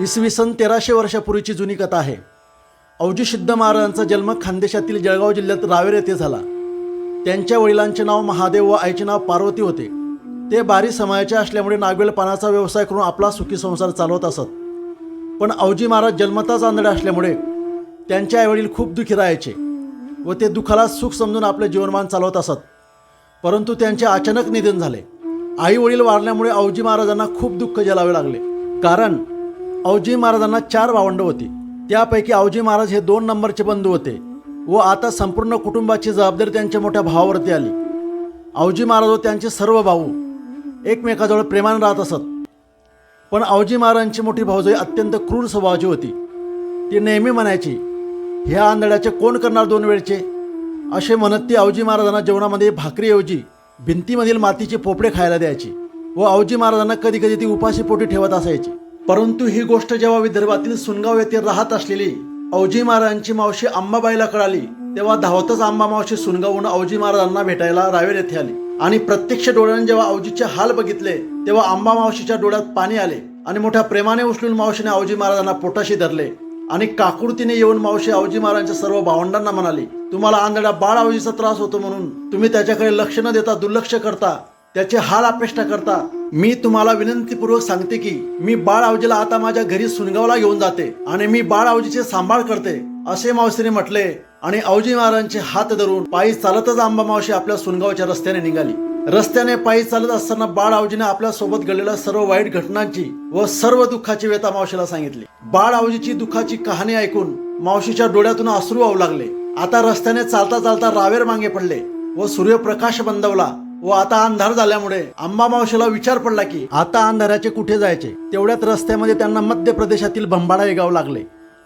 इसवी सन तेराशे वर्षापूर्वीची जुनी कथा आहे. अवजी सिद्ध महाराजांचा जन्म खानदेशातील जळगाव जिल्ह्यात रावेर येथे झाला. त्यांच्या वडिलांचे नाव महादेव व आईचे नाव पार्वती होते. ते बारी समाजाचे असल्यामुळे नागवेल पानाचा व्यवसाय करून आपला सुखी संसार चालवत असत. पण अवजी महाराज जन्मताच आंधळे असल्यामुळे त्यांचे आईवडील खूप दुःखी राहायचे व ते दुःखाला सुख समजून आपले जीवनमान चालवत असत. परंतु त्यांचे अचानक निधन झाले. आई वडील वारल्यामुळे अवजी महाराजांना खूप दुःख झेलावे लागले. कारण अवजी महाराजांना चार भावंड होती. त्यापैकी अवजी महाराज हे दोन नंबरचे बंधू होते व आता संपूर्ण कुटुंबाची जबाबदारी त्यांच्या मोठ्या भावावरती आली. अवजी महाराज व त्यांचे सर्व भाऊ एकमेकाजवळ प्रेमाने राहत असत. पण अवजी महाराजांची मोठी भाऊजाई अत्यंत क्रूर स्वभावाची होती. ती नेहमी म्हणायची ह्या आंधळ्याचे कोण करणार दोन वेळचे? असे म्हणत ती अवजी महाराजांना जेवणामध्ये भाकरीऐवजी भिंतीमधील मातीचे पोपडे खायला द्यायची व अवजी महाराजांना कधी कधी ती उपाशी पोटी ठेवत असायची. परंतु ही गोष्ट जेव्हा विदर्भातील सुनगाव येथे राहत असलेली अवजी महाराजांची मावशी अंबाबाईला कळाली तेव्हा धावतच आंबा मावशी सुनगावून अवजी महाराजांना भेटायला रावेर येथे आली. आणि प्रत्यक्ष डोळ्याने जेव्हा अवजीचे हाल बघितले तेव्हा आंबा मावशीच्या डोळ्यात पाणी आले आणि मोठ्या प्रेमाने उचलून मावशीने अवजी महाराजांना पोटाशी धरले आणि काकुळतीने येऊन मावशी अवजी महाराजांच्या सर्व भावंडांना म्हणाली तुम्हाला आंधळ्या बाळ अवजीचा त्रास होतो म्हणून तुम्ही त्याच्याकडे लक्ष न देता दुर्लक्ष करता त्याचे हाल अपेष्टा करता मी तुम्हाला विनंतीपूर्वक सांगते की मी बाळ आवजीला आता माझ्या घरी सुनगावला घेऊन जाते आणि मी बाळ आवजीचे सांभाळ करते असे मावशीने म्हटले आणि आवजी महाराजांचे हात धरून पायी चालतच आंबा मावशी आपल्या सुनगावच्या रस्त्याने निघाली. रस्त्याने पायी चालत असताना बाळ आवजीने आपल्यासोबत घडलेल्या सर्व वाईट घटनांची व सर्व दुःखाची व्यथा मावशीला सांगितली. बाळ आवजीची दुःखाची कहाणी ऐकून मावशीच्या डोळ्यातून अश्रू वाहू लागले. आता रस्त्याने चालता चालता रावेर मागे पडले व सूर्यप्रकाश बंदवला व आता अंधार झाल्यामुळे अंबा मावशीला विचार पडला की आता अंधाराचे कुठे जायचे? तेवढ्यात रस्त्यामध्ये त्यांना मध्य प्रदेशातील भंबाडा हे गाव लागले.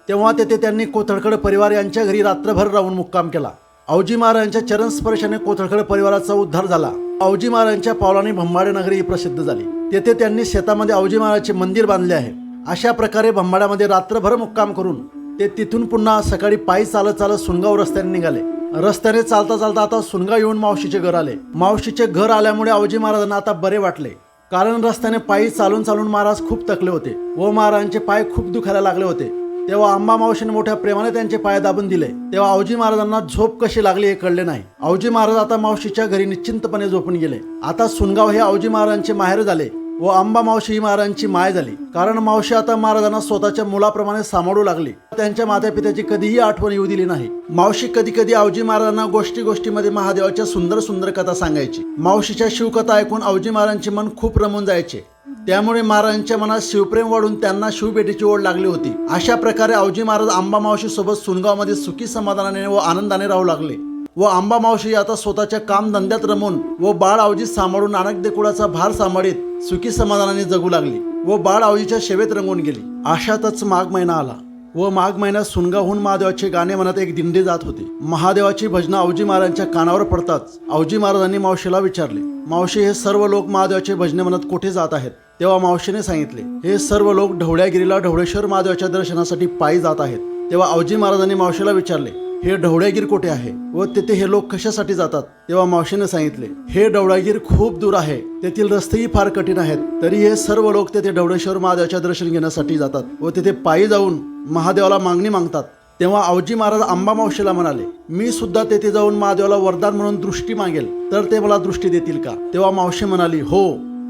तेव्हा तेथे त्यांनी कोथळकड परिवार यांच्या घरी रात्रभर राहून मुक्काम केला. औजी महाराजांच्या चरण स्पर्शाने कोथळकड परिवाराचा उद्धार झाला. औजी महाराजांच्या पावलाने भंबाडे नगरी ही प्रसिद्ध झाली. तेथे त्यांनी शेतामध्ये औजी महाराजचे मंदिर बांधले आहे. अशा प्रकारे भंबाड्यामध्ये रात्रभर मुक्काम करून ते तिथून पुन्हा सकाळी पायी चालत चालत सुनगाव रस्त्याने निघाले. रस्त्याने चालता चालता आता सुनगाव येऊन मावशीचे घर आले. मावशीचे घर आल्यामुळे अवजी महाराजांना आता बरे वाटले. कारण रस्त्याने पायी चालून चालून महाराज खूप तकले होते व महाराजांचे पाय खूप दुखायला लागले होते. तेव्हा आंबा मावशीने मोठ्या प्रेमाने त्यांचे पाय दाबून दिले. तेव्हा आवजी महाराजांना झोप कशी लागली हे कळले नाही. अवजी महाराज आता मावशीच्या घरी निश्चिंतपणे झोपून गेले. आता सुनगाव हे अवजी महाराजांचे माहेर झाले. व अंबा मावशी ही महाराजांची माय झाली. कारण मावशी आता महाराजांना स्वतःच्या मुलाप्रमाणे सांभाळू लागली. त्यांच्या माता पित्याची कधीही आठवण येऊ दिली नाही. मावशी कधी कधी आवजी महाराजांना गोष्टी गोष्टीमध्ये महादेवाच्या सुंदर सुंदर कथा सांगायची. मावशीच्या शिवकथा ऐकून अवजी महाराजांचे मन खूप रमून जायचे. त्यामुळे महाराजांच्या मनात शिवप्रेम वाढून त्यांना शिवभेटीची ओढ लागली होती. अशा प्रकारे आवजी महाराज आंबा मावशी सोबत सुनगावमध्ये सुखी समाधानाने व आनंदाने राहू लागले. व आंबा मावशी आता स्वतःच्या कामधंद्यात रमून व बाळ आवजी सांभाळून नानक देकुळाचा भार सांभाळीत सुखी समाधानाने जगू लागली व बाळ आवजीच्या सेवेत रंगून गेली. अशातच माघ महिना आला व माघ महिन्यात सुनगाहून महादेवाचे गाणे म्हणत एक दिंडी जात होती. महादेवाची भजनं अवजी महाराजांच्या कानावर पडताच अवजी महाराजांनी मावशीला विचारले मावशी हे सर्व लोक महादेवाचे भजने म्हणत कुठे जात आहेत? तेव्हा मावशीने सांगितले हे सर्व लोक ढवळ्यागिरीला ढवळेश्वर महादेवाच्या दर्शनासाठी पायी जात आहेत. तेव्हा अवजी महाराजांनी मावशीला विचारले हे ढवळ्यागीर कोठे आहे? व तेथे हे लोक कशासाठी जातात? तेव्हा मावशीने सांगितले हे ढवळ्यागीर खूप दूर आहे. तेथील रस्तेही फार कठीण आहेत. तरी हे सर्व लोक तेथे ढवळेश्वर महादेवाच्या दर्शन घेण्यासाठी जातात व तेथे पायी जाऊन महादेवाला मागणी मागतात. तेव्हा आवजी महाराज आंबा मावशीला म्हणाले मी सुद्धा तेथे जाऊन महादेवाला वरदान म्हणून दृष्टी मागेल. तर ते मला दृष्टी देतील का? तेव्हा मावशी म्हणाली हो.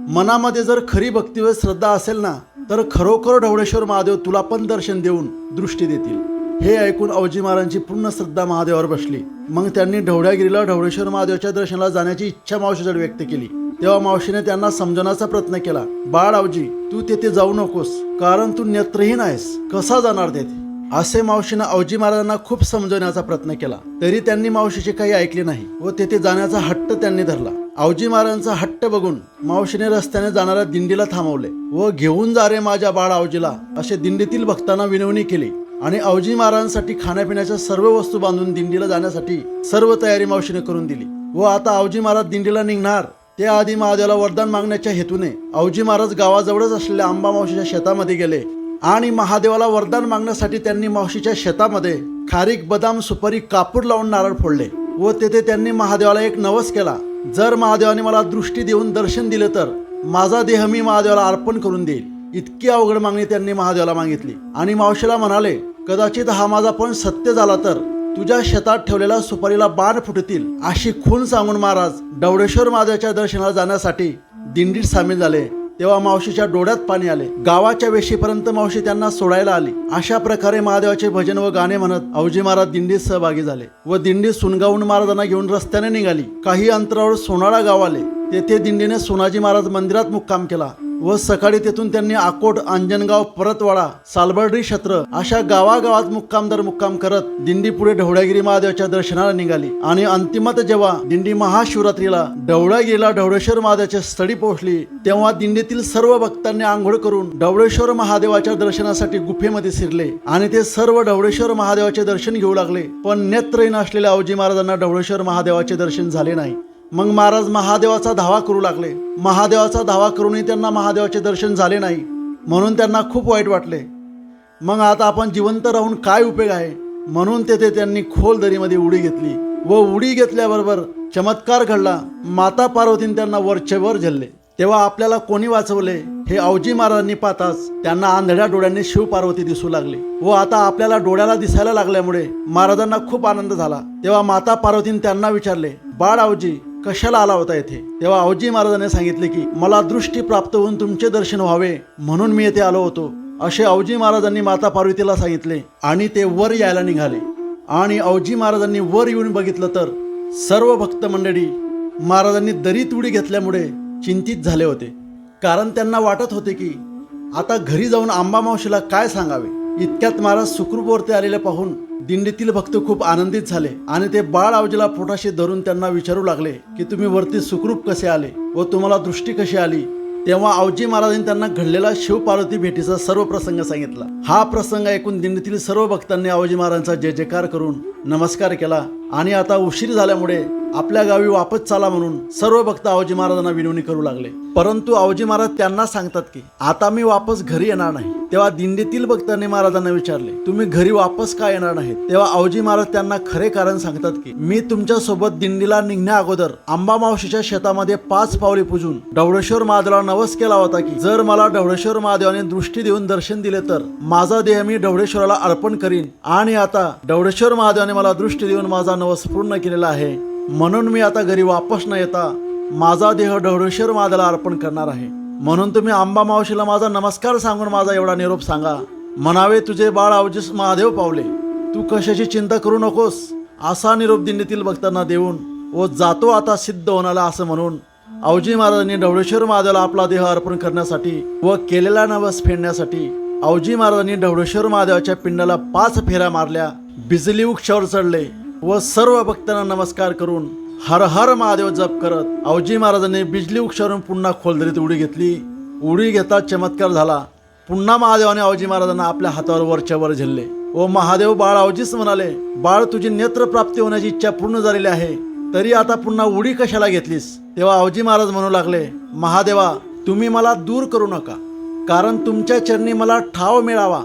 मनामध्ये जर खरी भक्ती व श्रद्धा असेल ना तर खरोखर ढवळेश्वर महादेव तुला पण दर्शन देऊन दृष्टी देतील. हे ऐकून अवजी महाराजांची पूर्ण श्रद्धा महादेवावर बसली. मग त्यांनी ढवळ्यागिरीला ढवळेश्वर महादेवाच्या दर्शनाला जाण्याची इच्छा मावशीकडे व्यक्त केली. तेव्हा मावशीने त्यांना समजवण्याचा प्रयत्न केला. बाळ आवजी तू तेथे जाऊ नकोस कारण तू नेत्रहीन आहेस. कसा जाणार तेथे? असे मावशीनं अवजी महाराजांना खूप समजवण्याचा प्रयत्न केला. तरी त्यांनी मावशीचे काही ऐकले नाही व तेथे जाण्याचा हट्ट त्यांनी धरला. अवजी महाराजांचा हट्ट बघून मावशीने रस्त्याने जाणाऱ्या दिंडीला थांबवले व घेऊन जा रे माझ्या बाळ अवजीला असे दिंडीतील भक्तांना विनवणी केली. आणि अवजी महाराजांसाठी खाण्यापिण्याच्या सर्व वस्तू बांधून दिंडीला जाण्यासाठी सर्व तयारी मावशीने करून दिली. व आता अवजी महाराज दिंडीला निघणार. त्याआधी महादेवाला वरदान मागण्याच्या हेतूने अवजी महाराज गावाजवळच असलेल्या आंबा मावशीच्या शेतामध्ये गेले आणि महादेवाला वरदान मागण्यासाठी त्यांनी मावशीच्या शेतामध्ये खारीक बदाम सुपारी कापूर लावून नारळ फोडले व तेथे त्यांनी महादेवाला एक नवस केला. जर महादेवाने मला दृष्टी देऊन दर्शन दिले तर माझा देह मी महादेवाला अर्पण करून देईल. इतकी अवघड मागणी त्यांनी महादेवाला मागितली. आणि मावशीला म्हणाले कदाचित हा माझा पण सत्य झाला तर तुझ्या शेतात ठेवलेल्या सुपारीला बाण फुटतील अशी खून सांगून महाराज डवडेश्वर महादेवाच्या दर्शनाला जाण्यासाठी दिंडीत सामील झाले. तेव्हा मावशीच्या डोळ्यात पाणी आले. गावाच्या वेशीपर्यंत मावशी त्यांना सोडायला आली. अशा प्रकारे महादेवाचे भजन व गाणे म्हणत अवजी महाराज दिंडीत सहभागी झाले व दिंडी सुनगावून महाराजांना घेऊन रस्त्याने निघाली. काही अंतरावर सोनाळा गाव आले. तेथे दिंडीने सोनाजी महाराज मंदिरात मुक्काम केला. व सकाळी तेथून त्यांनी आकोट अंजनगाव परतवाडा सालबर्डी क्षेत्र अशा गावागावात मुक्काम दर मुक्काम करत दिंडी पुढे ढवळ्यागिरी महादेवाच्या दर्शनाला निघाली. आणि अंतिमत जेव्हा दिंडी महाशिवरात्रीला ढवळ्यागिरीला ढवळेश्वर महादेवाच्या स्थळी पोहोचली तेव्हा दिंडीतील सर्व भक्तांनी आंघोळ करून ढवळेश्वर महादेवाच्या दर्शनासाठी गुफेमध्ये शिरले आणि ते सर्व ढवळेश्वर महादेवाचे दर्शन घेऊ लागले. पण नेत्रहीन असलेल्या आवजी महाराजांना ढवळेश्वर महादेवाचे दर्शन झाले नाही. मग महाराज महादेवाचा धावा करू लागले. महादेवाचा धावा करूनही त्यांना महादेवाचे दर्शन झाले नाही. म्हणून त्यांना खूप वाईट वाटले. मग आता आपण जिवंत राहून काय उपयोग आहे? म्हणून तेथे त्यांनी खोल दरीमध्ये उडी घेतली व उडी घेतल्याबरोबर चमत्कार घडला. माता पार्वतीने त्यांना वरचेवर झेलले. तेव्हा आपल्याला कोणी वाचवले? हे अवजी महाराजांनी पाहताच त्यांना आंधळ्या डोळ्यांनी शिव पार्वती दिसू लागले व आता आपल्याला डोळ्याला दिसायला लागल्यामुळे महाराजांना खूप आनंद झाला. तेव्हा माता पार्वतीने त्यांना विचारले बाळ आवजी कशाला आला होता येथे? तेव्हा अवजी महाराजांनी सांगितले की मला दृष्टी प्राप्त होऊन तुमचे दर्शन व्हावे म्हणून मी येथे आलो होतो. असे अवजी महाराजांनी माता पार्वतीला सांगितले आणि ते वर यायला निघाले. आणि अवजी महाराजांनी वर येऊन बघितलं तर सर्व भक्त मंडळी महाराजांनी दरीत उडी घेतल्यामुळे चिंतित झाले होते. कारण त्यांना वाटत होते की आता घरी जाऊन आंबा मावशीला काय सांगावे? इतक्यात महाराज सुखरूपवरती आलेले पाहून दिंडीतील भक्त खूप आनंदित झाले आणि ते बाळ आवजीला पोटाशी धरून त्यांना विचारू लागले की तुम्ही वरती सुखरूप कसे आले व तुम्हाला दृष्टी कशी आली? तेव्हा आवजी महाराजांनी त्यांना घडलेला शिव पार्वती भेटीचा सर्व प्रसंग सांगितला. हा प्रसंग ऐकून दिंडीतील सर्व भक्तांनी आवजी महाराजांचा जय जयकार करून नमस्कार केला. आणि आता उशीर झाल्यामुळे आपल्या गावी वापस चाला म्हणून सर्व भक्त आवजी महाराजांना विनवणी करू लागले. परंतु आवजी महाराज त्यांना सांगतात की आता मी वापस घरी येणार नाही. तेव्हा दिंडीतील भक्तांनी महाराजांना विचारले तुम्ही घरी वापस का येणार नाही तेव्हा आवजी महाराज त्यांना खरे कारण सांगतात की मी तुमच्यासोबत दिंडीला निघण्या अगोदर आंबा मावशीच्या शेतामध्ये पाच पावले पुजून डवळेश्वर महादेवाला नवस केला होता की जर मला डवळेश्वर महादेवाने दृष्टी देऊन दर्शन दिले तर माझा देह मी डवळेश्वराला अर्पण करीन. आणि आता डवळेश्वर महादेवाने मला दृष्टी देऊन माझा नवस पूर्ण केलेला आहे. म्हणून मी आता घरी वापस न येता माझा देह ढवळेश्वर मादाला अर्पण करणार आहे. म्हणून तुम्ही आंबा मावशीला माझा नमस्कार सांगून माझा एवढा निरोप सांगा. म्हणावे तुझे बाळ अवजीस महादेव पावले. तू कशाची चिंता करू नकोस. असा निरोप दिंडीतील भक्तांना देऊन व जातो आता सिद्ध होणारा असं म्हणून अवजी महाराजांनी ढवळेश्वर महादेवाला आपला देह अर्पण करण्यासाठी व केलेला नवस फेडण्यासाठी अवजी महाराजांनी ढवळेश्वर महादेवाच्या पिंडाला पाच फेऱ्या मारल्या. बिजली वृक्षावर चढले. व सर्व भक्तांना नमस्कार करून हर हर महादेव जप करत आवजी महाराजांनी बिजली उक्षारून पुन्हा खोलदरीत उडी घेतली. उडी घेता चमत्कार झाला. पुन्हा महादेवाने आवजी महाराजांना आपल्या हातावर वरच्या वर झेलले. व महादेव बाळ अवजीच म्हणाले बाळ तुझी नेत्र प्राप्ती होण्याची इच्छा पूर्ण झालेली आहे. तरी आता पुन्हा उडी कशाला घेतलीस? तेव्हा आवजी महाराज म्हणू लागले महादेवा तुम्ही मला दूर करू नका. कारण तुमच्या चरणी मला ठाव मिळावा.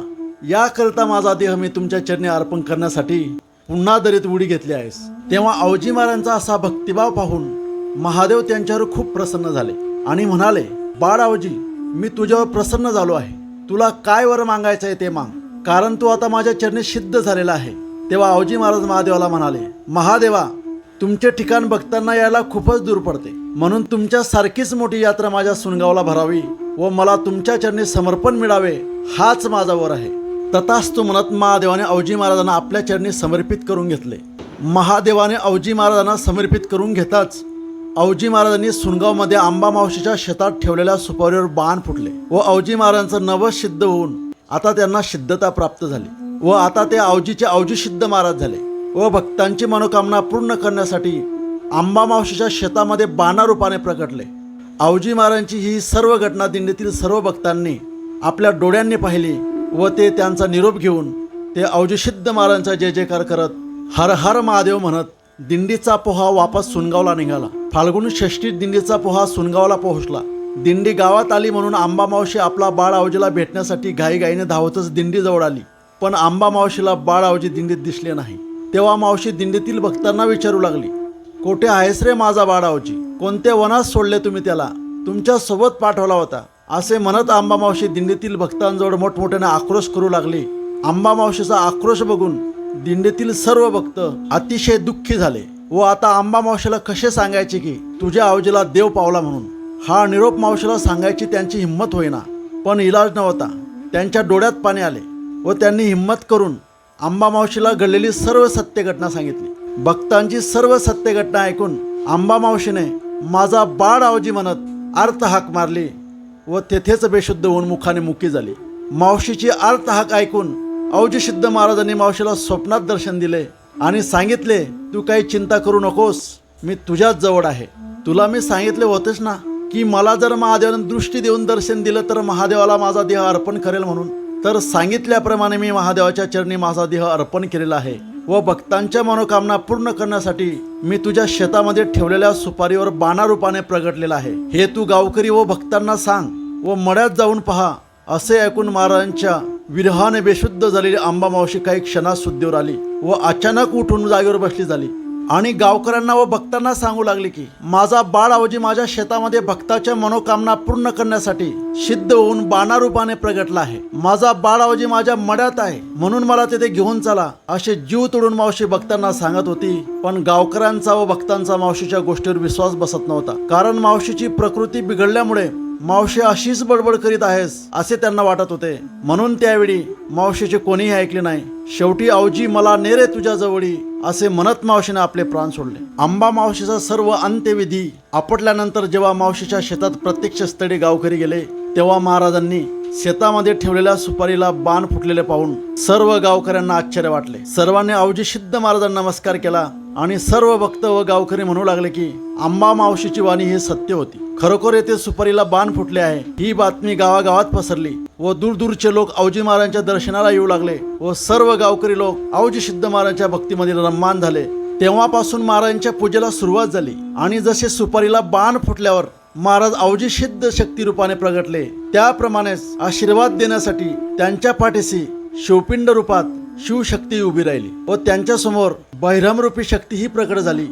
याकरता माझा देह मी तुमच्या चरणी अर्पण करण्यासाठी पुन्हा दरीत उडी घेतली आहेस. तेव्हा आवजी महाराजांचा असा भक्तिभाव पाहून महादेव त्यांच्यावर खूप प्रसन्न झाले आणि म्हणाले बाळ आवजी मी तुझ्यावर प्रसन्न झालो आहे. तुला काय वर मागायचं आहे ते माग. कारण तू आता माझ्या चरणी सिद्ध झालेला आहे. तेव्हा आवजी महाराज महादेवाला म्हणाले महादेवा तुमचे ठिकाण भक्तांना यायला खूपच दूर पडते. म्हणून तुमच्या सारखीच मोठी यात्रा माझ्या सुनगावला भरावी व मला तुमच्या चरणी समर्पण मिळावे हाच माझा वर आहे. तथास्तु म्हणत महादेवाने अवजी महाराजांना आपल्या चरणी समर्पित करून घेतले. महादेवाने अवजी महाराजांना समर्पित करून घेताच अवजी महाराजांनी सुनगावमध्ये आंबा मावशीच्या शेतात ठेवलेल्या सुपारीवर बाण फुटले व अवजी महाराजांचं नवस सिद्ध होऊन आता त्यांना सिद्धता प्राप्त झाली व आता ते अवजीचे अवजी सिद्ध महाराज झाले व भक्तांची मनोकामना पूर्ण करण्यासाठी आंबा मावशीच्या शेतामध्ये बाणारूपाने प्रकटले. अवजी महाराजांची ही सर्व घटना दिंडीतील सर्व भक्तांनी आपल्या डोळ्यांनी पाहिली व ते त्यांचा निरोप घेऊन ते अवजीसिद्ध महाराजांचा जय जयकार करत हर हर महादेव म्हणत दिंडीचा पोहा वापस सुनगावला निघाला. फाल्गुन षष्टीत दिंडीचा पोहा सुनगावला पोहोचला. दिंडी गावात आली म्हणून आंबा मावशी आपला बाळ आवजीला भेटण्यासाठी घाईघाईने धावतच दिंडीजवळ आली. पण आंबा मावशीला बाळ आवजी दिंडीत दिसले नाही. तेव्हा मावशी दिंडीतील भक्तांना विचारू लागली कोठे आहेस रे माझा बाळ आवजी कोणत्या वनात सोडले तुम्ही त्याला? तुमच्यासोबत पाठवला होता. असे म्हणत आंबा मावशी दिंडीतील भक्तांजवळ मोठमोठ्याने आक्रोश करू लागले. आंबामावशीचा आक्रोश बघून दिंडीतील सर्व भक्त अतिशय दुःखी झाले व आता आंबा मावशीला कसे सांगायचे की तुझ्या आवजीला देव पावला म्हणून. हा निरोप मावशीला सांगायची त्यांची हिंमत होईना. पण इलाज नव्हता. त्यांच्या डोळ्यात पाणी आले व त्यांनी हिंमत करून आंबा मावशीला घडलेली सर्व सत्य घटना सांगितली. भक्तांची सर्व सत्य घटना ऐकून आंबा मावशीने माझा बाळ आवजी म्हणत अर्थ हाक मारली. व तेथेच बेशुद्ध होऊन मुखाने मुकी झाली. मावशीची अर्थ हाक ऐकून औजी सिद्ध महाराजांनी मावशीला स्वप्नात दर्शन दिले आणि सांगितले तू काही चिंता करू नकोस मी तुझ्याच जवळ आहे. तुला मी सांगितले होतेच ना की मला जर महादेवाने दृष्टी देऊन दर्शन दिलं तर महादेवाला माझा देह अर्पण करेल म्हणून. तर सांगितल्याप्रमाणे मी महादेवाच्या चरणी माझा देह अर्पण केलेला आहे. व भक्तांच्या मनोकामना पूर्ण करण्यासाठी मी तुझ्या शेतामध्ये ठेवलेल्या सुपारीवर बाणारूपाने प्रगटलेला आहे. हे तू गावकरी व भक्तांना सांग व मड्यात जाऊन पहा. असे ऐकून महाराजांच्या विरहाने बेशुद्ध झालेली आंबा मावशी काही क्षणात सुद्धीवर आली व अचानक उठून जागेवर बसली झाली. आणि गावकऱ्यांना व भक्तांना सांगू लागले की माझा बाळ आवजी माझ्या शेतामध्ये भक्ताच्या मनोकामना पूर्ण करण्यासाठी सिद्ध होऊन बाणारूपाने प्रगटला आहे. माझा बाळ आवजी माझ्या मड्यात आहे. म्हणून मला तिथे घेऊन चला असे जीव तोडून मावशी भक्तांना सांगत होती. पण गावकऱ्यांचा व भक्तांचा मावशीच्या गोष्टीवर विश्वास बसत नव्हता. कारण मावशीची प्रकृती बिघडल्यामुळे मावशी अशीच बडबड करीत आहेस असे त्यांना वाटत होते. म्हणून त्यावेळी मावशीचे कोणीही ऐकले नाही. शेवटी आवजी मला नेरे तुझ्या जवळी असे म्हणत मावशीने आपले प्राण सोडले. आंबा मावशीचा सर्व अंत्यविधी आपटल्यानंतर जेव्हा मावशीच्या शेतात प्रत्यक्ष स्थळी गावकरी गेले तेव्हा महाराजांनी शेतामध्ये ठेवलेल्या सुपारीला बाण फुटलेले पाहून सर्व गावकऱ्यांना आश्चर्य वाटले. सर्वांनी आवजी सिद्ध महाराजांना नमस्कार केला. आणि सर्व भक्त व गावकरी म्हणू लागले की आंबा मावशीची वाणी ही सत्य होती. खरोखर येथे सुपारीला बाण फुटले आहे. ही बातमी गावागावात पसरली व दूरदूरचे लोक आवजी महाराजांच्या दर्शनाला येऊ लागले व सर्व गावकरी लोक आवजी सिद्ध महाराजांच्या भक्तीमध्ये रममान झाले. तेव्हापासून महाराजांच्या पूजेला सुरुवात झाली आणि जसे सुपारीला बाण फुटल्यावर महाराज आवजी सिद्ध शक्ती रूपाने प्रगटले त्याप्रमाणेच आशीर्वाद देण्यासाठी त्यांच्या पाठीशी शिवपिंड रूपात शिवशक्ती उभी राहिली व त्यांच्यासमोर बहिरामरूपी शक्ती ही प्रकट झाली.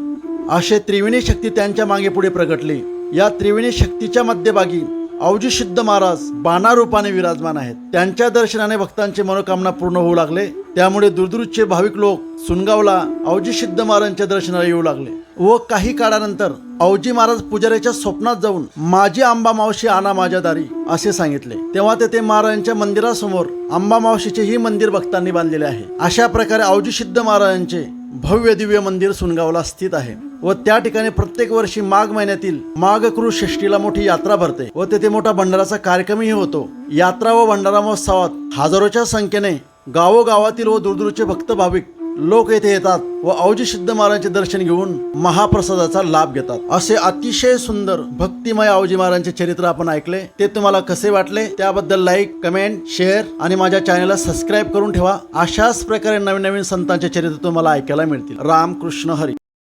असे त्रिवेणी शक्ती त्यांच्या मागे पुढे प्रकटली. या त्रिवेणी शक्तीच्या मध्यभागी अवजी सिद्ध महाराज बाणा रूपाने विराजमान आहेत. त्यांच्या दर्शनाने भक्तांची मनोकामना पूर्ण होऊ लागले. त्यामुळे दूरदूरचे भाविक लोक सुनगावला अवजी सिद्ध महाराजांच्या दर्शनाला येऊ लागले. व काही काळानंतर औजी महाराज पुजाऱ्याच्या स्वप्नात जाऊन माझी आंबा मावशी आणा माझ्या दारी असे सांगितले. तेव्हा तेथे महाराजांच्या मंदिरासमोर आंबा मावशीचे ही मंदिर भक्तांनी बांधलेले आहे. अशा प्रकारे औजी सिद्ध महाराजांचे भव्य दिव्य मंदिर सुनगावला स्थित आहे व त्या ठिकाणी प्रत्येक वर्षी माघ महिन्यातील माघ कृष षष्टीला मोठी यात्रा भरते व तेथे मोठा भंडाराचा कार्यक्रमही होतो. यात्रा व भंडारा महोत्सवात हजारोच्या संख्येने गावोगावातील व दूरदूरचे भक्त भाविक लोक येथे येतात व अवजी सिद्ध महाराजांचे दर्शन घेऊन महाप्रसादाचा लाभ घेतात. असे अतिशय सुंदर भक्तिमय अवजी महाराजांचे चरित्र आपण ऐकले. ते तुम्हाला कसे वाटले? त्याबद्दल लाईक कमेंट शेअर आणि माझ्या चॅनलला सबस्क्राईब करून ठेवा. अशाच प्रकारे नवीन नवीन संतांचे चरित्र तुम्हाला ऐकायला मिळतील. राम कृष्ण हरी.